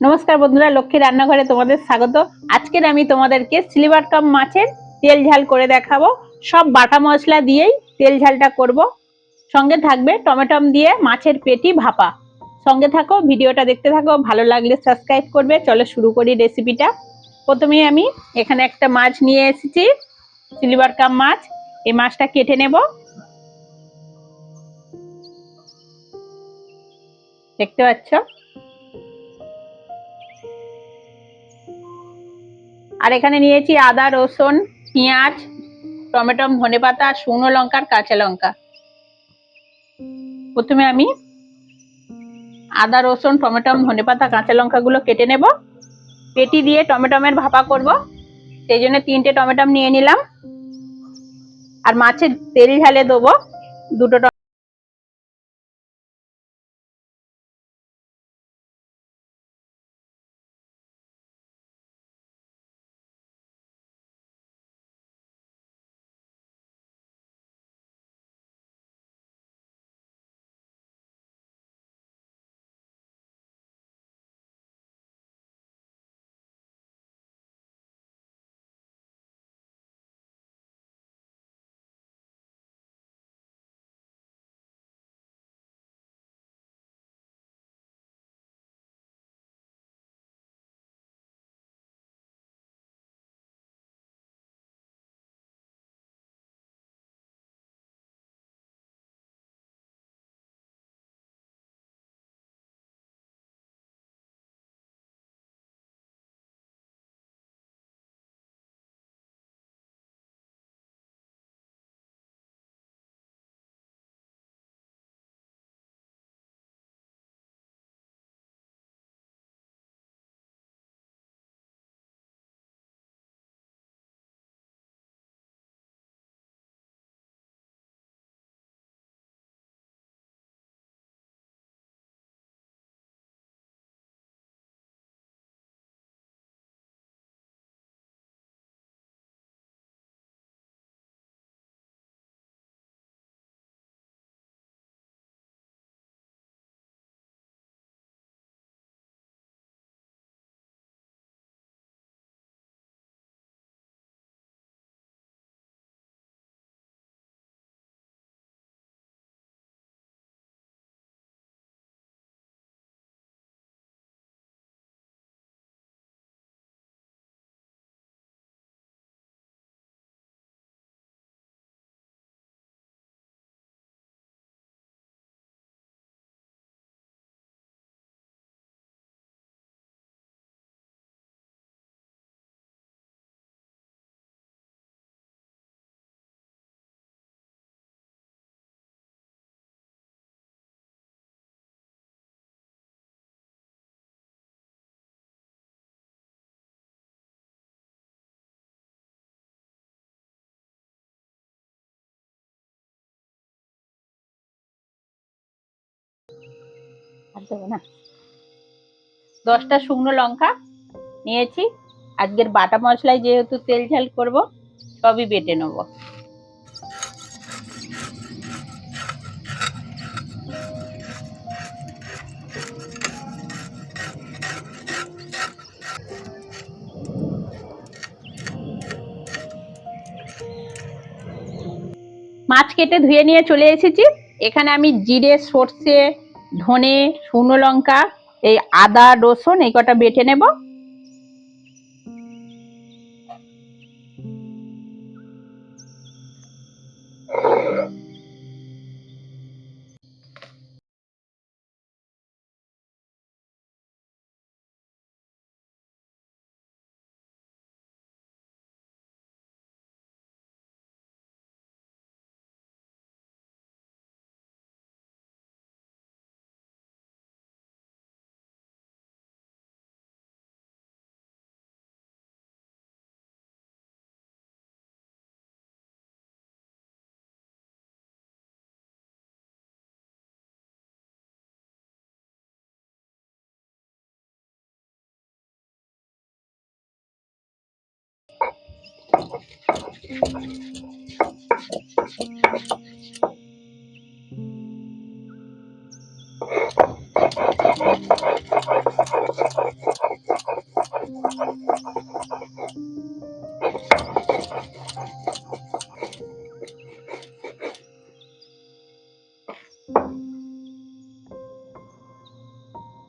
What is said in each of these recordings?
নমস্কার বন্ধুরা, লক্ষ্মী রান্নাঘরে তোমাদের স্বাগত। আজকের আমি তোমাদেরকে সিলভার কাপ মাছের তেল ঝাল করে দেখাবো। সব বাটা মশলা দিয়েই তেল ঝালটা করব। সঙ্গে থাকবে টমেটম দিয়ে মাছের পেটি ভাপা। সঙ্গে থাকো, ভিডিওটা দেখতে থাকো, ভালো লাগলে সাবস্ক্রাইব করবে। চলো শুরু করি রেসিপিটা। প্রথমে আমি এখানে একটা মাছ নিয়ে এসেছি, সিলভার কাপ মাছ। এই মাছটা কেটে নেব। দেখতে পাচ্ছ? আর এখানে নিয়েছি আদা, রসুন, পেঁয়াজ, টমেটো ধনে পাতা শুকনো লঙ্কা আর কাঁচা লঙ্কা। প্রথমে আমি আদা, রসুন, টমেটো ধনে পাতা কাঁচা লঙ্কাগুলো কেটে নেব। পেটি দিয়ে টমেটোমের ভাপা করব। সেই জন্য তিনটে টমেটো নিয়ে নিলাম। আর মাছের তেল ঝালে দেবো। দুটো আর দেবো না। দশটা শুকনো লঙ্কা নিয়েছি। আজকের বাটা মশলায় যেহেতু তেল ঝাল করব, সবই বেটে নেব। মাছ কেটে ধুয়ে নিয়ে চলে এসেছি। এখানে আমি জিরে, সর্ষে ধনে শুকনো লঙ্কা এই আদা রসুন এই কটা বেটে নেব।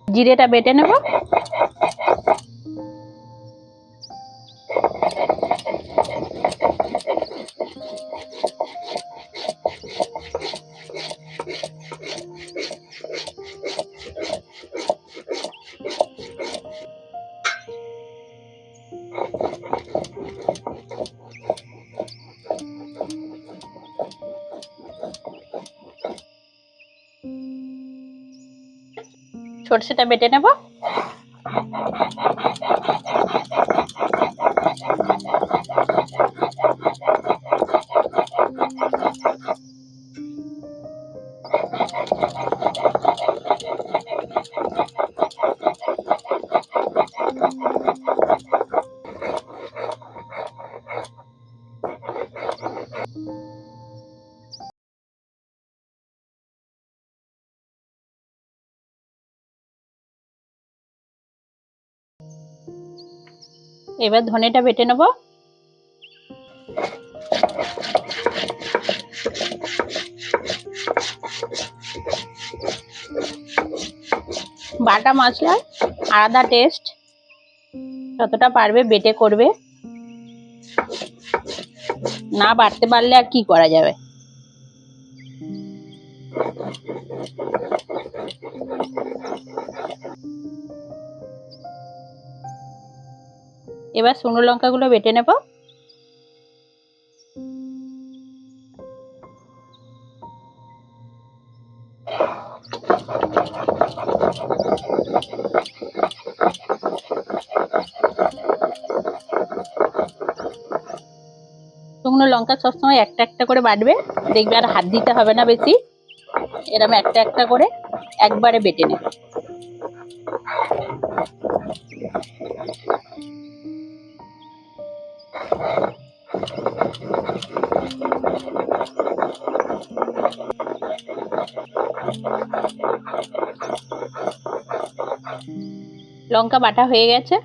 জিরেটা বেটে নেব? সর্ষেটা বেটে নেব। এবার ধনেটা বেটে নেব। বাটা মশলার আলাদা টেস্ট, যতটা পারবে বেটে করবে। না বাড়তে পারলে আর কি করা যাবে? এবার শুকনো লঙ্কাগুলো বেটে নেব। শুকনো লঙ্কা সবসময় একটা একটা করে বাটবে, দেখবে আর হাত দিতে হবে না বেশি। এরকম একটা একটা করে একবারে বেটে নেবে। লঙ্কা বাটা হয়ে গেছে।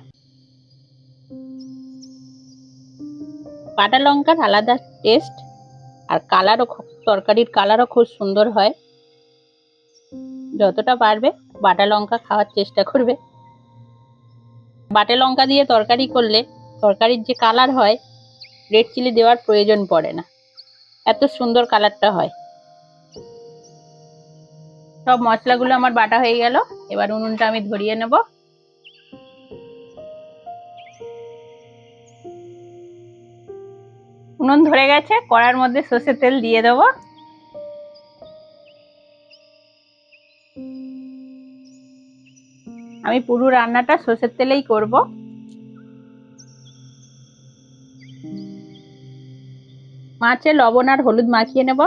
বাটা লঙ্কার আলাদা টেস্ট আর কালারও তরকারির কালারও খুব সুন্দর হয়। যতটা পারবে বাটা লঙ্কা খাওয়ার চেষ্টা করবে। বাটা লঙ্কা দিয়ে তরকারি করলে তরকারির যে কালার হয় রেড চিলি দেওয়ার প্রয়োজন পড়ে না। এত সুন্দর কালারটা হয়। সব মশলাগুলো আমার বাটা হয়ে গেল। এবার উনুনটা আমি ধরিয়ে নেব। উনুন ধরে গেছে, কড়ার মধ্যে সর্ষের তেল দিয়ে দেবো। আমি পুরো রান্নাটা সর্ষের তেলেই করব। মাছে লবণ আর হলুদ মাখিয়ে নেব।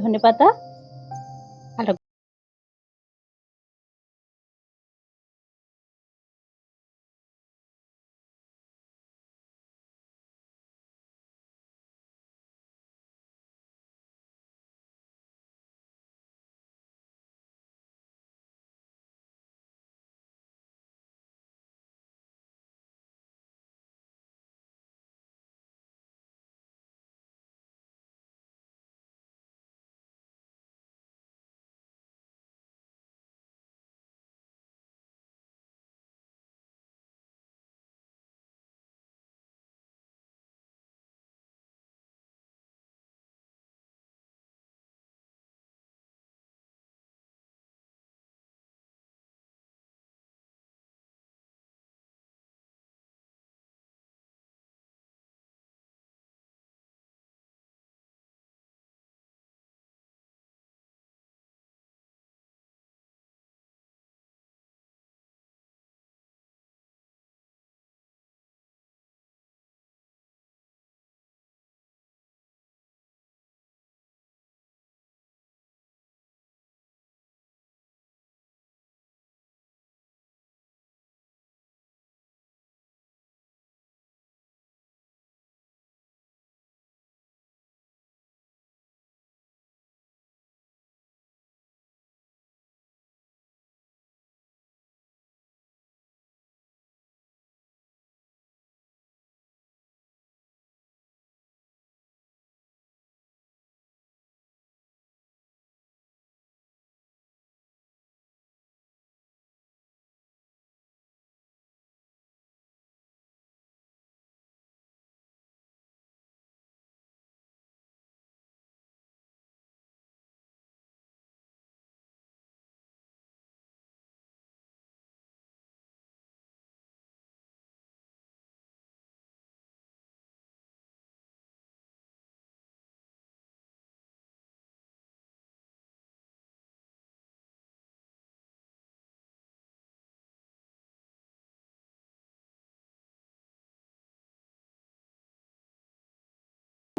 ধনে পাতা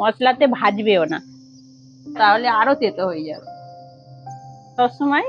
মশলাতে ভাজবেও না। তাহলে আরও তেতো হয়ে যাবে। সবসময়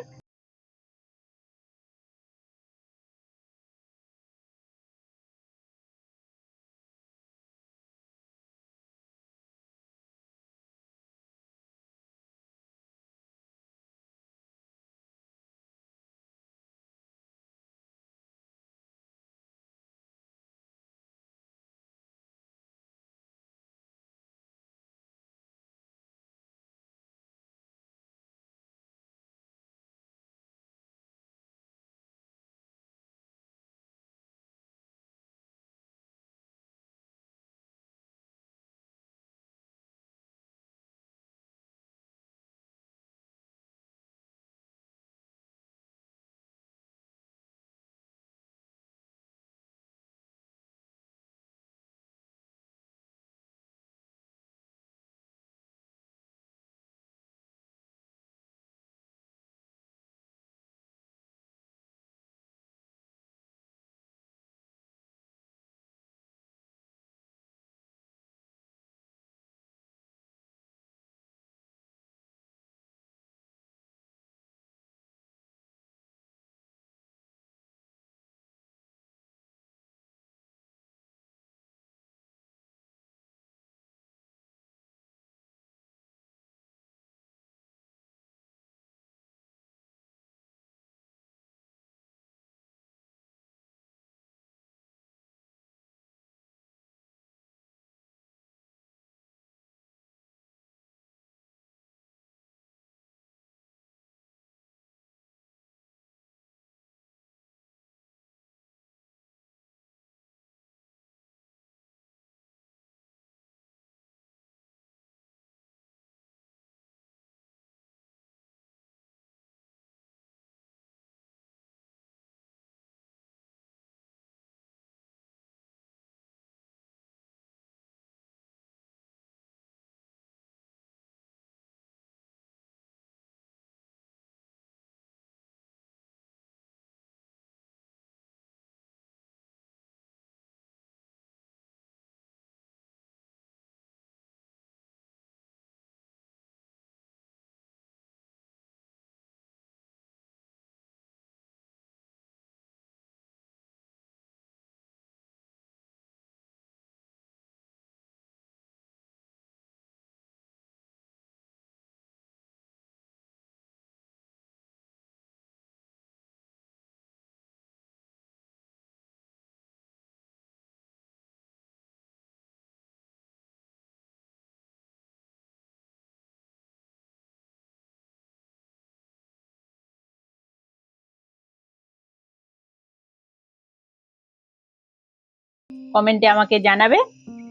কমেন্টে আমাকে জানাবে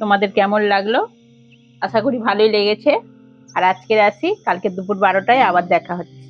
তোমাদের কেমন লাগল। আশা করি ভালোই লেগেছে। আর আজকের আসি, কালকে দুপুর বারোটায় আবার দেখা হচ্ছে।